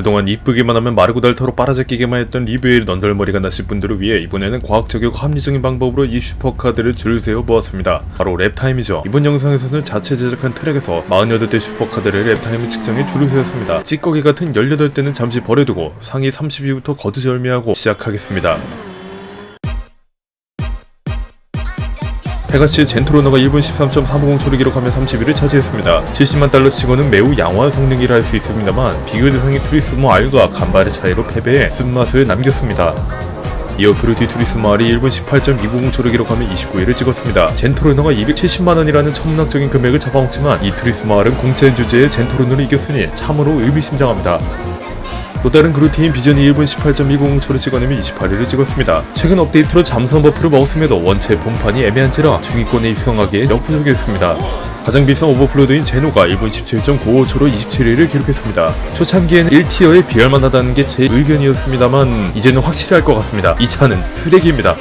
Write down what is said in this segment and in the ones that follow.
그동안 이쁘기만 하면 마르고 닳도록 빨아제끼기만 했던 리뷰의 넌덜머리가 나실 분들을 위해 이번에는 과학적이고 합리적인 방법으로 이 슈퍼카드를 줄을 세워 보았습니다. 바로 랩타임이죠. 이번 영상에서는 자체 제작한 트랙에서 48대 슈퍼카드를 랩타임 측정에 줄을 세웠습니다. 찌꺼기 같은 18대는 잠시 버려두고 상위 30위부터 거두절미하고 시작하겠습니다. 페가시의 젠토로너가 1분 13.350 초를 기록하며 30위를 차지했습니다. 70만 달러 치고는 매우 양호한 성능이라 할 수 있습니다만 비교 대상인 투리스모 R과 간발의 차이로 패배해 쓴맛을 남겼습니다. 이어 그루티 투리스모 R이 1분 18.290초를 기록하며 29위를 찍었습니다. 젠토로너가 270만원이라는 천문학적인 금액을 잡아먹지만 이 투리스모 R은 공짜인 주제에 젠토로너를 이겼으니 참으로 의미심장합니다. 또 다른 그루티인 비전이 1분 18.150초를 찍어내며 28위를 찍었습니다. 최근 업데이트로 잠수함 버프를 먹었음에도 원체 본판이 애매한지라 중위권에 입성하기에 역부족이었습니다. 가장 비싼 오버플로드인 제노가 1분 17.95초로 27위를 기록했습니다. 초창기에는 1티어에 비할만하다는 게 제 의견이었습니다만 이제는 확실히 할것 같습니다. 이 차는 쓰레기입니다.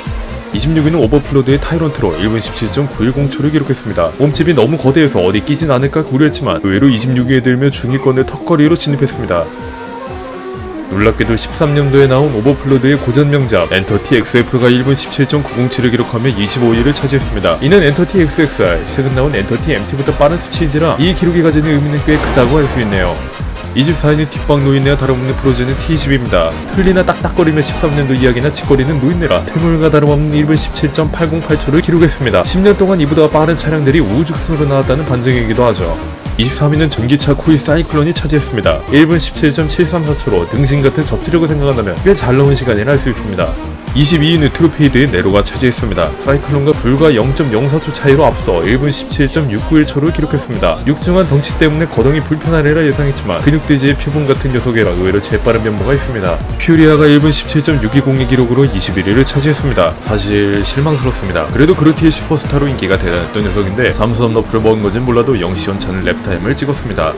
26위는 오버플로드의 타이런트로 1분 17.910초를 기록했습니다. 몸집이 너무 거대해서 어디 끼진 않을까 구려했지만 의외로 26위에 들며 중위권의 턱걸이로 진입했습니다. 놀랍게도 13년도에 나온 오버플로드의 고전 명작 엔터티 XF가 1분 17.907을 기록하며 25위를 차지했습니다. 이는 엔터티 XXR, 최근 나온 엔터티 MT보다 빠른 수치인지라 이 기록이 가지는 의미는 꽤 크다고 할 수 있네요. 24위는 뒷방 노인네와 다름없는 프로제는 T20입니다. 틀리나 딱딱거리며 13년도 이야기나 짓거리는 노인네라 퇴물과 다름없는 1분 17.808초를 기록했습니다. 10년 동안 이보다 빠른 차량들이 우죽순으로 나왔다는 반증이기도 하죠. 23위는 전기차 코일 사이클론이 차지했습니다. 1분 17.734초로 등신 같은 접지력을 생각한다면 꽤 잘 나온 시간이라 할 수 있습니다. 22위는 트루페이드의 네로가 차지했습니다. 사이클론과 불과 0.04초 차이로 앞서 1분 17.691초를 기록했습니다. 육중한 덩치 때문에 거동이 불편하리라 예상했지만 근육돼지의 표본 같은 녀석이라 의외로 재빠른 면모가 있습니다. 퓨리아가 1분 17.620의 기록으로 21위를 차지했습니다. 사실 실망스럽습니다. 그래도 그루티의 슈퍼스타로 인기가 대단했던 녀석인데 잠수함 너프를 먹은 건진 몰라도 영시원찮은 랩타임을 찍었습니다.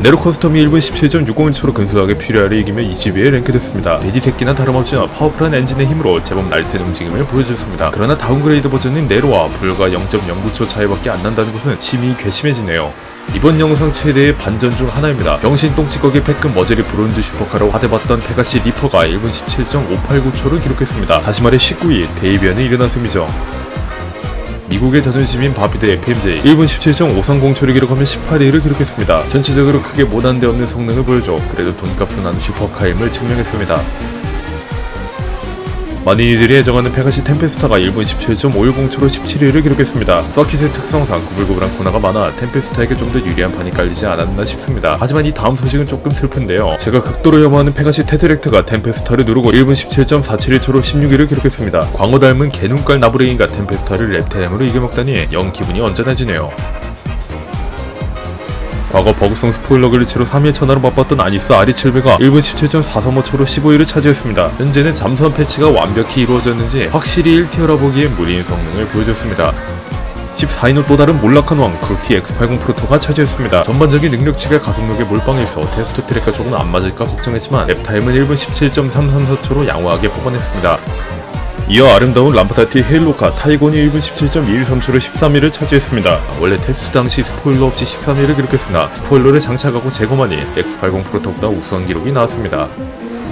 네로 커스텀이 1분 17.601초로 근소하게 필요하를 이기며 20위에 랭크됐습니다. 돼지 새끼나 다름없이 파워풀한 엔진의 힘으로 제법 날쌘 움직임을 보여줬습니다. 그러나 다운그레이드 버전인 네로와 불과 0.09초 차이밖에 안 난다는 것은 심히 괘씸해지네요. 이번 영상 최대의 반전 중 하나입니다. 병신 똥찌꺼기 패급 머저리 브론즈 슈퍼카로 화제받던 페가시 리퍼가 1분 17.589초를 기록했습니다. 다시 말해 19위 데이비안이 일어난 셈이죠. 미국의 자존심인 바비드 FMJ 1분 17.530 초를 기록하며 18위를 기록했습니다. 전체적으로 크게 못한 데 없는 성능을 보여줘 그래도 돈값은 하는 슈퍼카임을 증명했습니다. 많은 이들이 애정하는 페가시 템페스타가 1분 17.510초로 17위를 기록했습니다. 서킷의 특성상 구불구불한 코너가 많아 템페스타에게 좀 더 유리한 판이 깔리지 않았나 싶습니다. 하지만 이 다음 소식은 조금 슬픈데요. 제가 극도로 혐오하는 페가시 테드렉트가 템페스타를 누르고 1분 17.471초로 16위를 기록했습니다. 광어 닮은 개눈깔 나부랭이가 템페스타를 랩타임으로 이겨먹다니 영 기분이 언짢아지네요. 과거 버그성 스포일러 글리치로 3일 천하로 바빴던 아니스 RE700가 1분 17.435초로 15위를 차지했습니다. 현재는 잠수함 패치가 완벽히 이루어졌는지 확실히 1티어라 보기엔 무리인 성능을 보여줬습니다. 14위는 또 다른 몰락한 왕 그루티 X80 프로토가 차지했습니다. 전반적인 능력치가 가속력에 몰빵해서 테스트 트랙과 조금 안 맞을까 걱정했지만 랩타임은 1분 17.334초로 양호하게 뽑아냈습니다. 이어 아름다운 람파타티 헤일로카 타이곤이 1분 17.213초로 13위를 차지했습니다. 원래 테스트 당시 스포일러 없이 13위를 기록했으나 스포일러를 장착하고 제거만이 X80 프로토보다 우수한 기록이 나왔습니다.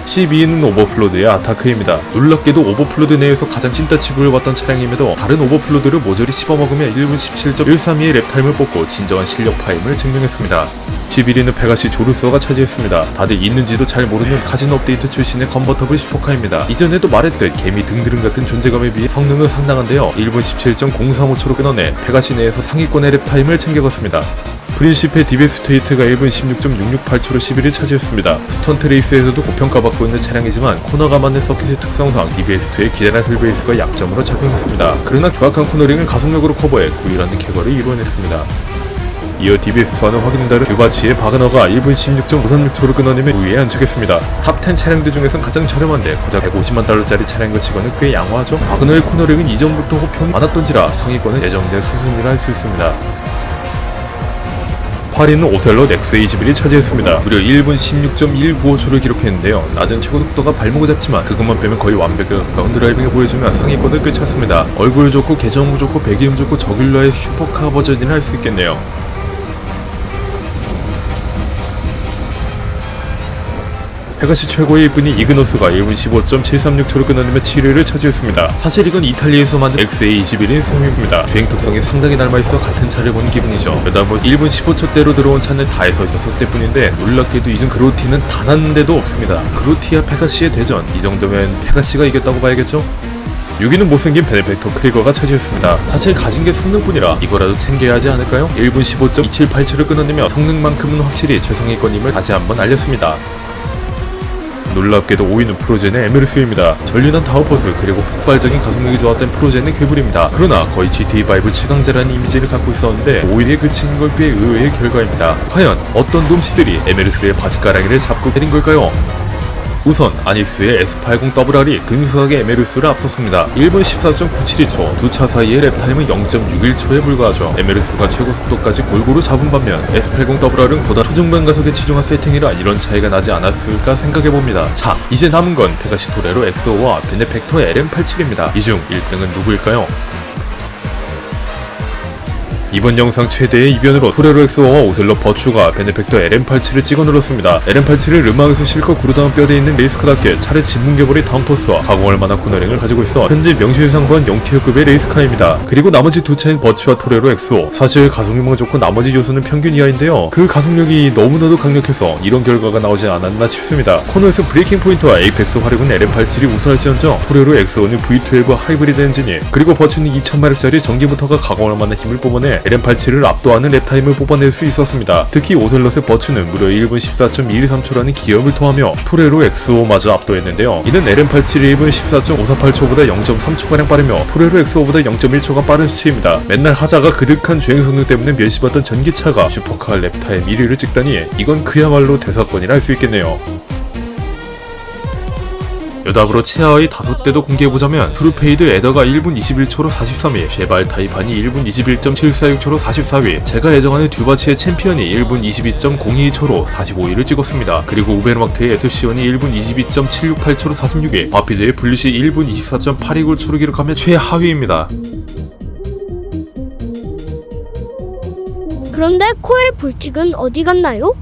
12위는 오버플로드의 아타크입니다. 놀랍게도 오버플로드 내에서 가장 찐따 취급을 받던 차량임에도 다른 오버플로드를 모조리 씹어먹으며 1분 17.132의 랩타임을 뽑고 진정한 실력 파임을 증명했습니다. 11위는 페가시 조르소가 차지했습니다. 다들 있는지도 잘 모르는 카진 업데이트 출신의 컨버터블 슈퍼카입니다. 이전에도 말했듯 개미 등드름 같은 존재감에 비해 성능은 상당한데요. 1분 17.035초로 끊어내 페가시 내에서 상위권의 랩타임을 챙겨갔습니다. 프린시페 디베 스테이트가 1분 16.668초로 10위를 차지했습니다. 스턴트 레이스에서도 고평가받고 있는 차량이지만 코너가 맞는 서킷의 특성상 디베스트의 기다란 휠베이스가 약점으로 작용했습니다. 그러나 조악한 코너링을 가속력으로 커버해 9위라는 쾌거를 이루어냈습니다. 이어 디베스트와는 확인 다른 듀바치의 바그너가 1분 16.536초를 끊어내며 9위에 안착했습니다. 탑10 차량들 중에선 가장 저렴한데 고작 150만 달러짜리 차량과 치고는 꽤 양호하죠. 바그너의 코너링은 이전부터 호평이 많았던지라 상위권은 예정된 수순이라 할 수 있습니다. 8위는 오셀로 넥스 21이 차지했습니다. 무려 1분 16.195초를 기록했는데요. 낮은 최고 속도가 발목을 잡지만 그것만 빼면 거의 완벽에 가까운 드라이빙을 보여주며 상위권을 꿰찼습니다. 얼굴 좋고 개정무 좋고 배기음 좋고 저길러의 슈퍼카 버전이라 할 수 있겠네요. 페가시 최고의 1분이 이그노스가 1분 15.736초로 끊어내며 7위를 차지했습니다. 사실 이건 이탈리아에서 만든 XA21인 성유입니다. 주행 특성이 상당히 닮아있어 같은 차를 본 기분이죠. 여다뭐 1분 15초대로 들어온 차는 다 해서 6대뿐인데 놀랍게도 이중 그로티는 단 한 대도 없습니다. 그로티와 페가시의 대전 이 정도면 페가시가 이겼다고 봐야겠죠? 6위는 못생긴 베네펙토 크리거가 차지했습니다. 사실 가진 게 성능뿐이라 이거라도 챙겨야 하지 않을까요? 1분 15.278초를 끊어내며 성능만큼은 확실히 최상위권임을 다시 한번 알렸습니다. 놀랍게도 5위는 프로젠의 에메르스입니다. 전륜한 타워포스 그리고 폭발적인 가속력이 좋았던 프로젠의 괴물입니다. 그러나 거의 GTA5 최강자라는 이미지를 갖고 있었는데 5위에 그친 걸꽤 의외의 결과입니다. 과연 어떤 놈치들이 에메르스의 바지가랑이를 잡고 때린 걸까요? 우선 아니스의 S80 WR이 근소하게 에메르스를 앞섰습니다. 1분 14.972초, 두 차 사이의 랩타임은 0.61초에 불과하죠. 에메르스가 최고 속도까지 골고루 잡은 반면 S80 WR은 보다 초중반 가속에 치중한 세팅이라 이런 차이가 나지 않았을까 생각해봅니다. 자, 이제 남은 건 페가시 토레로 X5와 베네펙토 LM87입니다. 이 중 1등은 누구일까요? 이번 영상 최대의 이변으로 토레로 엑스와 오셀로 버추가 베네펙터 LM87을 찍어 눌렀습니다. LM87은 르망에서 실컷 구르다운 뼈대 있는 레이스카답게 차례 진문개벌이 다운포스와 가공할 만한 코너링을 가지고 있어 현재 명실상부한 0티어급의 레이스카입니다. 그리고 나머지 두 차인 버추와 토레로 엑스오 사실 가속력만 좋고 나머지 요소는 평균 이하인데요. 그 가속력이 너무나도 강력해서 이런 결과가 나오지 않았나 싶습니다. 코너에서 브레이킹 포인트와 에이펙스 활용은 LM87이 우수할지언정 토레로 엑스오는 V12 하이브리드 엔진이 그리고 버추는 2000마력짜리 전기모터가 가공할 만한 힘을 뽑아내 LM87을 압도하는 랩타임을 뽑아낼 수 있었습니다. 특히 오셀럿의 버추는 무려 1분 14.123초라는 기염을 토하며 토레로 엑스오마저 압도했는데요. 이는 LM87이 1분 14.548초보다 0.3초가량 빠르며 토레로 엑스오보다 0.1초가 빠른 수치입니다. 맨날 하자가 그득한 주행 성능 때문에 멸시받던 전기차가 슈퍼카 랩타임 1위를 찍다니 이건 그야말로 대사건이라 할 수 있겠네요. 여답으로 치아의 다섯 대도 공개해보자면 트루페이드 에더가 1분 21초로 43위, 쉐발 타이판이 1분 21.746초로 44위, 제가 예정하는 듀바치의 챔피언이 1분 22.02초로 45위를 찍었습니다. 그리고 우베르막트의 에스시온이 1분 22.768초로 46위, 바피드의 블리시 1분 24.829초를 기록하며 최하위입니다. 그런데 코엘 볼틱은 어디 갔나요?